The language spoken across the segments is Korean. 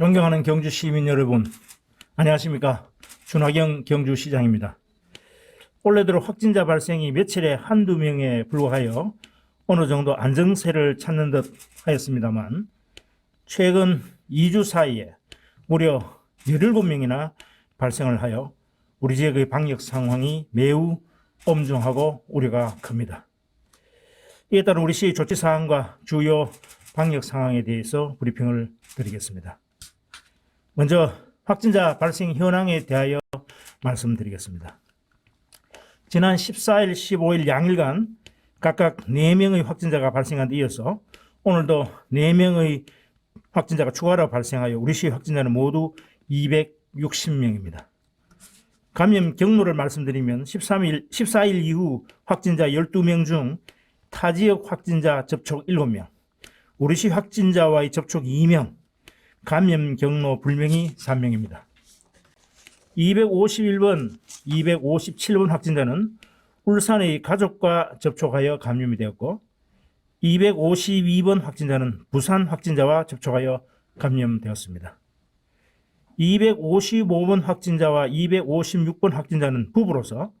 존경하는 경주 시민 여러분, 안녕하십니까. 준화경 경주시장입니다. 올해 들어 확진자 발생이 며칠에 한두 명에 불과하여 어느 정도 안정세를 찾는 듯 하였습니다만, 최근 2주 사이에 무려 17명이나 발생을 하여 우리 지역의 방역 상황이 매우 엄중하고 우려가 큽니다. 이에 따라 우리 시 조치 사항과 주요 방역 상황에 대해서 브리핑을 드리겠습니다. 먼저 확진자 발생 현황에 대하여 말씀드리겠습니다. 지난 14일, 15일 양일간 각각 4명의 확진자가 발생한 데 이어서 오늘도 4명의 확진자가 추가로 발생하여 우리 시 확진자는 모두 260명입니다. 감염 경로를 말씀드리면 13일, 14일 이후 확진자 12명 중 타지역 확진자 접촉 7명, 우리 시 확진자와의 접촉 2명, 감염 경로 불명이 3명입니다. 251번, 257번 확진자는 울산의 가족과 접촉하여 감염이 되었고 252번 확진자는 부산 확진자와 접촉하여 감염되었습니다. 255번 확진자와 256번 확진자는 부부로서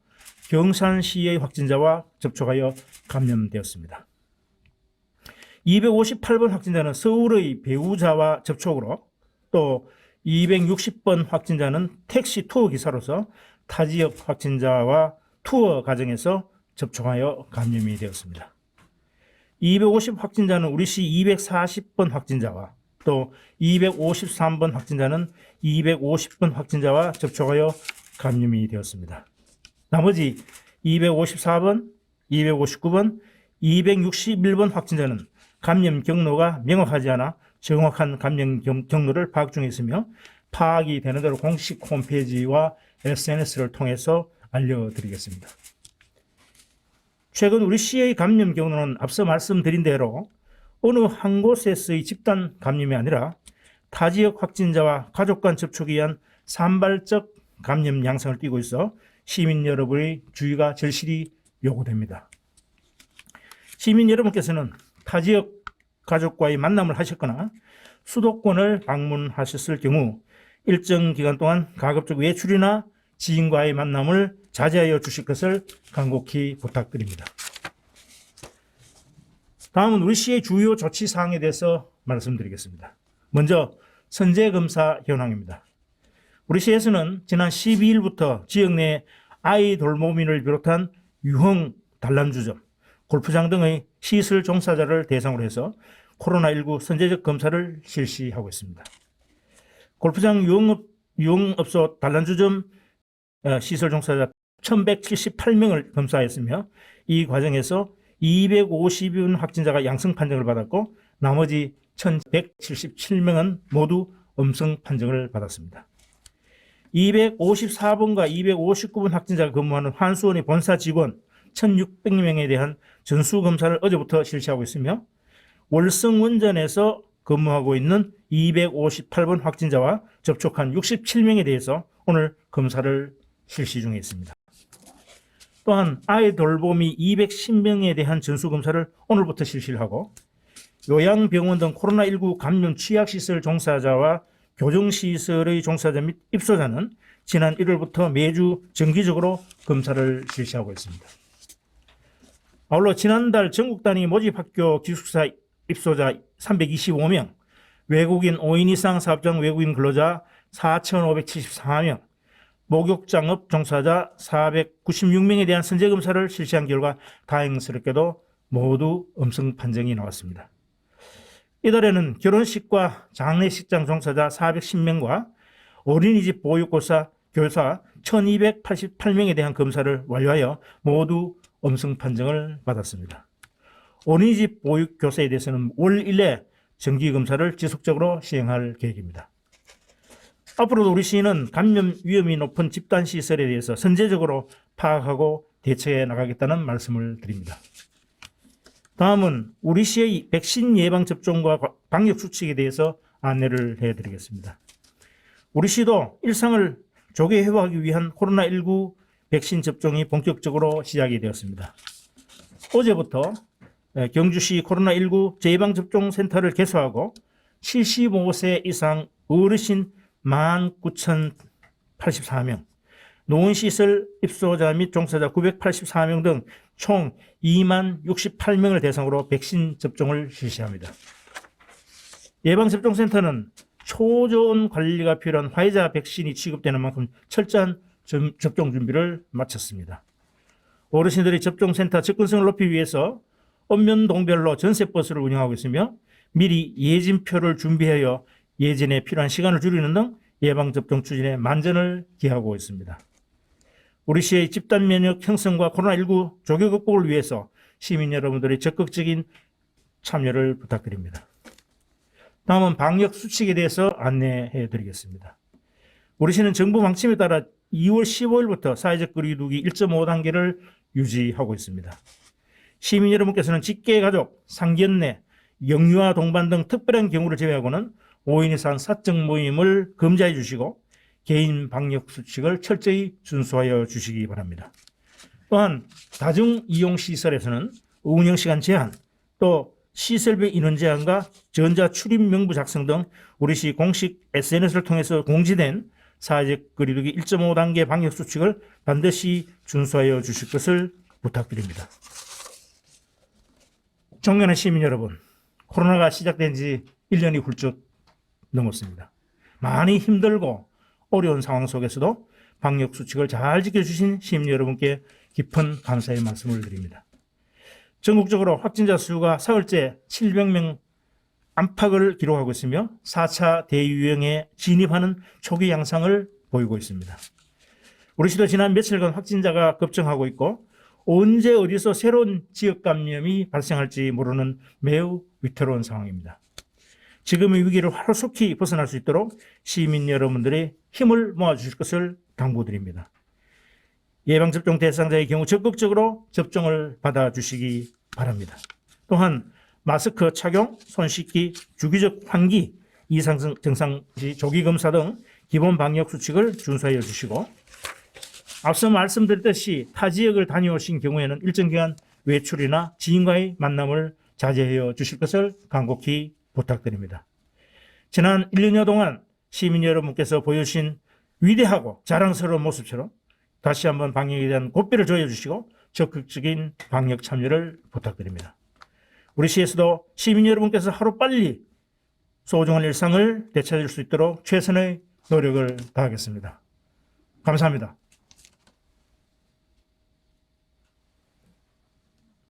경산시의 확진자와 접촉하여 감염되었습니다. 258번 확진자는 서울의 배우자와 접촉으로 또 260번 확진자는 택시 투어 기사로서 타 지역 확진자와 투어 과정에서 접촉하여 감염이 되었습니다. 250 확진자는 우리 시 240번 확진자와 또 253번 확진자는 250번 확진자와 접촉하여 감염이 되었습니다. 나머지 254번, 259번, 261번 확진자는 감염 경로가 명확하지 않아 정확한 감염 경- 경로를 파악 중에 있으며 파악이 되는 대로 공식 홈페이지와 SNS를 통해서 알려드리겠습니다. 최근 우리 시의 감염 경로는 앞서 말씀드린 대로 어느 한 곳에서의 집단 감염이 아니라 타 지역 확진자와 가족 간 접촉에 의한 산발적 감염 양상을 띠고 있어 시민 여러분의 주의가 절실히 요구됩니다. 시민 여러분께서는 타 지역 가족과의 만남을 하셨거나 수도권을 방문하셨을 경우 일정 기간 동안 가급적 외출이나 지인과의 만남을 자제하여 주실 것을 간곡히 부탁드립니다. 다음은 우리 시의 주요 조치 사항에 대해서 말씀드리겠습니다. 먼저 선제 검사 현황입니다. 우리 시에서는 지난 12일부터 지역 내 아이 돌보미를 비롯한 유흥 단란주점, 골프장 등의 시설 종사자를 대상으로 해서 코로나19 선제적 검사를 실시하고 있습니다. 골프장 유흥업, 유흥업소 단란주점 어, 시설 종사자 1178명을 검사했으며 이 과정에서 250인 확진자가 양성 판정을 받았고 나머지 1177명은 모두 음성 판정을 받았습니다. 254번과 259번 확진자가 근무하는 환수원의 본사 직원 1600명에 대한 전수 검사를 어제부터 실시하고 있으며 월성 원전에서 근무하고 있는 258번 확진자와 접촉한 67명에 대해서 오늘 검사를 실시 중에 있습니다. 또한 아이 돌보미 210명에 대한 전수검사를 오늘부터 실시를 하고 요양병원 등 코로나19 감염 취약시설 종사자와 교정시설의 종사자 및 입소자는 지난 1월부터 매주 정기적으로 검사를 실시하고 있습니다. 아울러 지난달 전국 단위 모집학교 기숙사 입소자 325명, 외국인 5인 이상 사업장 외국인 근로자 4,574명, 목욕장업 종사자 496명에 대한 선제 검사를 실시한 결과 다행스럽게도 모두 음성 판정이 나왔습니다. 이달에는 결혼식과 장례식장 종사자 410명과 어린이집 보육교사 교사 1288명에 대한 검사를 완료하여 모두 음성 판정을 받았습니다. 어린이집 보육교사에 대해서는 올 1내 정기검사를 지속적으로 시행할 계획입니다. 앞으로도 우리 시는 감염 위험이 높은 집단시설에 대해서 선제적으로 파악하고 대처해 나가겠다는 말씀을 드립니다. 다음은 우리 시의 백신 예방 접종과 과- 방역 수칙에 대해서 안내를 해드리겠습니다. 우리 시도 일상을 조기 회복하기 위한 코로나19 백신 접종이 본격적으로 시작이 되었습니다. 어제부터 에, 경주시 코로나19 재예방접종센터를 개소하고 75세 이상 어르신 19,084명, 노원시설 입소자 및 종사자 984명 등 총 2만 68명을 대상으로 백신 접종을 실시합니다. 예방접종센터는 초저온 관리가 필요한 화이자 백신이 취급되는 만큼 철저한 점- 접종 준비를 마쳤습니다. 어르신들의 접종센터 접근성을 높이기 위해서 읍면동별로 전세버스를 운영하고 있으며 미리 예진표를 준비하여 예진에 필요한 시간을 줄이는 등 예방접종 추진에 만전을 기하고 있습니다. 우리 시의 집단 면역 형성과 코로나19 조기 극복을 위해서 시민 여러분들의 적극적인 참여를 부탁드립니다. 다음은 방역 수칙에 대해서 안내해 드리겠습니다. 우리 시는 정부 방침에 따라 2월 15일부터 사회적 거리두기 1.5단계를 유지하고 있습니다. 시민 여러분께서는 직계 가족, 상견례, 영유아 동반 등 특별한 경우를 제외하고는 5인 이상 사적 모임을 금지해 주시고 개인 방역 수칙을 철저히 준수하여 주시기 바랍니다. 또한 다중 이용 시설에서는 운영 시간 제한, 또 시설별 인원 제한과 전자 출입 명부 작성 등 우리 시 공식 SNS를 통해서 공지된 사회적 거리두기 1.5단계 방역 수칙을 반드시 준수하여 주실 것을 부탁드립니다. 존경하는 시민 여러분, 코로나가 시작된 지 1년이 훌쩍 넘었습니다. 많이 힘들고 어려운 상황 속에서도 방역 수칙을 잘 지켜주신 시민 여러분께 깊은 감사의 말씀을 드립니다. 전국적으로 확진자 수가 사흘째 700명 안팎을 기록하고 있으며 4차 대유행에 진입하는 초기 양상을 보이고 있습니다. 우리 시도 지난 며칠간 확진자가 급증하고 있고 언제 어디서 새로운 지역 감염이 발생할지 모르는 매우 위태로운 상황입니다. 지금의 위기를 하루속히 벗어날 수 있도록 시민 여러분들의 힘을 모아주실 것을 당부드립니다. 예방접종 대상자의 경우 적극적으로 접종을 받아주시기 바랍니다. 또한 마스크 착용, 손 씻기, 주기적 환기, 이상 증상 시 조기 검사 등 기본 방역 수칙을 준수하여 주시고 앞서 말씀드렸듯이 타 지역을 다녀오신 경우에는 일정 기간 외출이나 지인과의 만남을 자제하여 주실 것을 간곡히 부탁드립니다. 지난 1년여 동안 시민 여러분께서 보여주신 위대하고 자랑스러운 모습처럼 다시 한번 방역에 대한 고삐를 조여주시고 적극적인 방역 참여를 부탁드립니다. 우리 시에서도 시민 여러분께서 하루빨리 소중한 일상을 되찾을 수 있도록 최선의 노력을 다하겠습니다. 감사합니다.